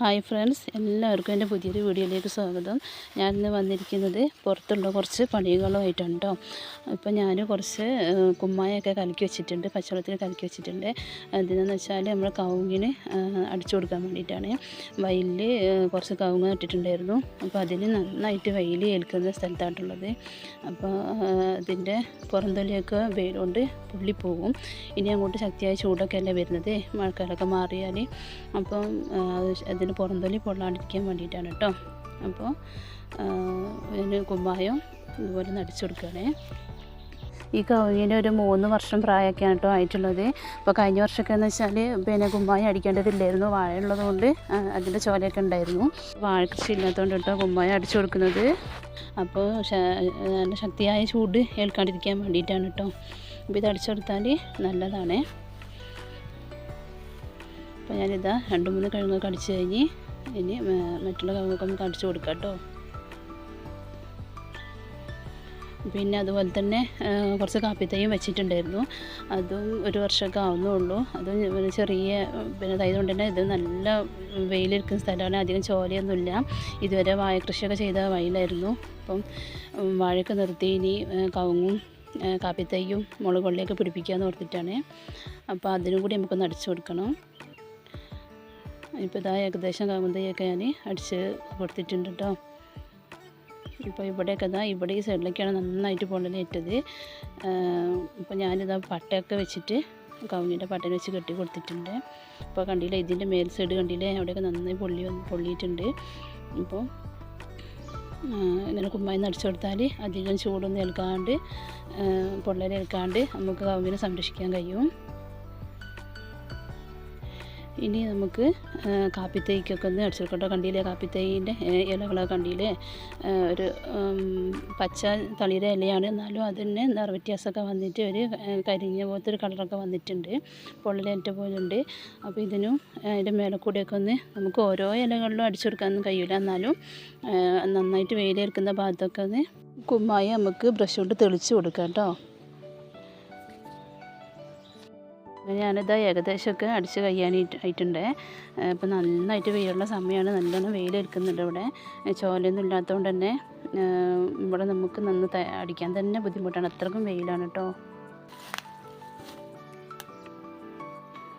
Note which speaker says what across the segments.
Speaker 1: Hi friends എല്ലാവർക്കും എന്റെ പുതിയൊരു വീഡിയോയിലേക്ക് സ്വാഗതം. ഞാനിന്ന് വന്നിരിക്കുന്നത് പുറത്തുള്ള കുറച്ച് പണികളുമായിട്ടാണ് കേട്ടോ ഇപ്പോൾ ഞാൻ കുറച്ച് കുമ്മായൊക്കെ കലക്കി വെച്ചിട്ടുണ്ട് പച്ചവെള്ളത്തിൽ കലക്കി വെച്ചിട്ടുണ്ട്. അതിനെന്ന് വെച്ചാൽ നമ്മൾ കവുങ്ങിന് അടിച്ചു കൊടുക്കാൻ വേണ്ടിയിട്ടാണ്. വയലിൽ കുറച്ച് കവുങ്ങ് നട്ടിട്ടുണ്ടായിരുന്നു. അപ്പോൾ അതിന് നന്നായിട്ട് വെയിൽ ഏൽക്കുന്ന സ്ഥലത്തായിട്ടുള്ളത് അപ്പോൾ അതിന്റെ പുറന്തൊലിയൊക്കെ വെയിലുകൊണ്ട് പോകും ഇനി അങ്ങോട്ട് ശക്തിയായ ചൂടൊക്കെ അല്ലേ വരുന്നത് മഴക്കാലൊക്കെ മാറിയാൽ അപ്പം ആ, അതിന് പുറന്തൊലി പൊള്ളാണ്ടിരിക്കാൻ വേണ്ടിയിട്ടാണ് കേട്ടോ. അപ്പോൾ ഇതിന് കുമ്മായം ഇതുപോലെ നടിച്ചു കൊടുക്കുകയാണേ. ഈ കവുങ്ങിന് ഒരു മൂന്ന് വർഷം പ്രായമൊക്കെയാണ് കേട്ടോ ആയിട്ടുള്ളത്. അപ്പോൾ കഴിഞ്ഞ വർഷമൊക്കെ എന്ന് വെച്ചാൽ പിന്നെ കുമ്പായം അടിക്കേണ്ടതില്ലായിരുന്നു. വാഴ ഉള്ളതുകൊണ്ട് അതിന്റെ ചോലയൊക്കെ ഉണ്ടായിരുന്നു. വാഴ കൃഷി ഇല്ലാത്തതുകൊണ്ട് കേട്ടോ കുമ്പായം അടിച്ചു കൊടുക്കുന്നത്. അപ്പോൾ നല്ല ശക്തിയായ ചൂട് ഏൽക്കാണ്ടിരിക്കാൻ വേണ്ടിയിട്ടാണ് കേട്ടോ. അപ്പോൾ ഇത് അടിച്ചു കൊടുത്താൽ നല്ലതാണ്. അപ്പോൾ ഞാനിതാ രണ്ട് മൂന്ന് കിഴങ്ങൊക്കെ അടിച്ച് കഴിഞ്ഞ് ഇനി മറ്റുള്ള കിഴങ്ങൊക്കെ നമുക്ക് അടിച്ചു കൊടുക്കാം കേട്ടോ. പിന്നെ അതുപോലെ തന്നെ കുറച്ച് കാപ്പിത്തൈയും വെച്ചിട്ടുണ്ടായിരുന്നു. അതും ഒരു വർഷമൊക്കെ ആവുന്നുള്ളൂ. അതും ചെറിയ പിന്നെ തൈ കൊണ്ട് തന്നെ ഇത് നല്ല വെയിലിരിക്കുന്ന സ്ഥലമാണ്. അധികം ചോലയൊന്നുമില്ല. ഇതുവരെ വാഴ കൃഷിയൊക്കെ ചെയ്ത വയലായിരുന്നു അപ്പം വാഴയൊക്കെ നിർത്തി ഇനി കവുങ്ങും കാപ്പിത്തൈയും മുളക് കൊള്ളിയൊക്കെ പിടിപ്പിക്കാമെന്ന് ഓർത്തിട്ടാണ്. അപ്പോൾ അതിനും കൂടി നമുക്കൊന്ന് അടിച്ചു കൊടുക്കണം. ഇപ്പോൾ ഇതാ ഏകദേശം കാമന്തയൊക്കെ ഞാൻ അടിച്ച് കൊടുത്തിട്ടുണ്ട് കേട്ടോ ഇപ്പോൾ ഇവിടെയൊക്കെ ഇതാ ഇവിടെ ഈ സൈഡിലേക്കാണ് നന്നായിട്ട് പൊള്ളലേറ്റത് ഇപ്പോൾ ഞാനിതാ പട്ടയൊക്കെ വെച്ചിട്ട് കവിഞ്ഞിന്റെ പട്ടനെ വെച്ച് കെട്ടി കൊടുത്തിട്ടുണ്ട്. ഇപ്പോൾ കണ്ടില്ലേ ഇതിന്റെ മേൽ സൈഡ് കണ്ടില്ലേ അവിടെയൊക്കെ നന്നായി പൊള്ളി പൊള്ളിയിട്ടുണ്ട്. ഇപ്പോൾ ഇങ്ങനെ കുമ്മായി നടിച്ചു കൊടുത്താൽ അധികം ചൂടൊന്നും ഏൽക്കാണ്ട് പൊള്ളലേൽക്കാണ്ട് നമുക്ക് കവിഞ്ഞിനെ സംരക്ഷിക്കാൻ കഴിയും. ഇനി നമുക്ക് കാപ്പിത്തൈക്കൊക്കെ ഒന്ന് അടിച്ചെടുക്കട്ടോ കണ്ടില്ലേ? കാപ്പിത്തൈന്റെ ഇലകളൊക്കെ കണ്ടില്ലേ? ഒരു പച്ച തളിയുടെ ഇലയാണ്. എന്നാലും അതിന് നിറ വ്യത്യാസമൊക്കെ വന്നിട്ട് ഒരു കരിഞ്ഞ പോലത്തെ ഒരു കളറൊക്കെ വന്നിട്ടുണ്ട്. പൊള്ളലേറ്റ പോലെ ഉണ്ട്. അപ്പോൾ ഇതിനും അതിന്റെ മേലെ കൂടെയൊക്കെ ഒന്ന് നമുക്ക് ഓരോ ഇലകളിലും അടിച്ചെടുക്കാനൊന്നും കഴിയില്ല. എന്നാലും നന്നായിട്ട് വെയിലേൽക്കുന്ന ഭാഗത്തൊക്കെ ഒന്ന് കുമ്മായി നമുക്ക് ബ്രഷ് കൊണ്ട് തെളിച്ച് കൊടുക്കാം കേട്ടോ. ഞാനിത് ഏകദേശമൊക്കെ അടിച്ച് കഴിയാനായിട്ട് ആയിട്ടുണ്ട്. ഇപ്പം നന്നായിട്ട് വെയിലുള്ള സമയമാണ്. നല്ലോണം വെയിലെടുക്കുന്നുണ്ട് ഇവിടെ. ചോലയൊന്നും ഇല്ലാത്തതുകൊണ്ട് തന്നെ ഇവിടെ നമുക്ക് നന്ന് അടിക്കാൻ തന്നെ ബുദ്ധിമുട്ടാണ്. അത്രക്കും വെയിലാണ് കേട്ടോ.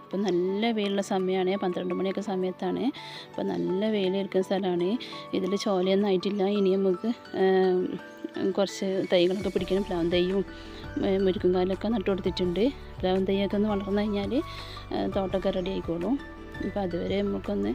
Speaker 1: അപ്പം നല്ല വെയിലുള്ള സമയമാണ്. പന്ത്രണ്ട് മണിയൊക്കെ സമയത്താണ്. അപ്പോൾ നല്ല വെയിലിരിക്കുന്ന സ്ഥലമാണ്. ഇതിൽ ചോലയൊന്നും ആയിട്ടില്ല. ഇനി നമുക്ക് കുറച്ച് തൈകളൊക്കെ പിടിക്കണം പ്ലാൻ തൈയും മുരുക്കും കാലൊക്കെ നട്ടു കൊടുത്തിട്ടുണ്ട് പ്ലാവൻ തൈയൊക്കെ ഒന്ന് വളർന്നു കഴിഞ്ഞാൽ തോട്ടമൊക്കെ റെഡി ആയിക്കോളും. അപ്പോൾ അതുവരെ നമുക്കൊന്ന്